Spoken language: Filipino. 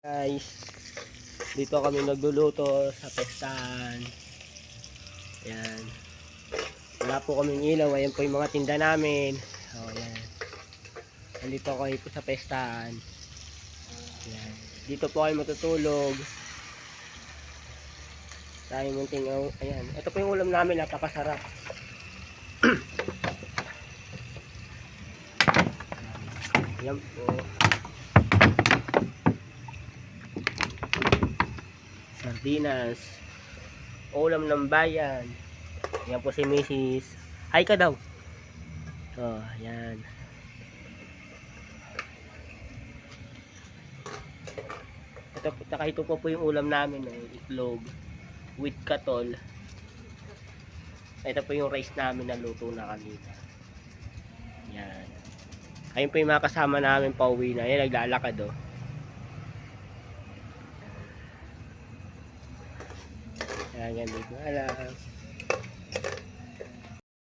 Guys, dito kami nagluluto sa pestahan. Ayan. Wala po kaming ilaw. Ayan po yung mga tinda namin. So, ayan. Nandito kami po sa pestahan. Ayan. Dito po kayo matutulog. Tayo munting, ayan. Ito po yung ulam namin, napakasarap. Ayan po. Sardinas, ulam ng bayan. Yan po si Mrs. Hi ka daw. So, yan. Ito ito po po yung ulam namin, eh, itlog with katol. Ito po yung rice namin na luto na kanina. Yan. Ayun po yung mga kasama namin pauwi na. Yan, naglalakad oh. Yan, ganito na lang.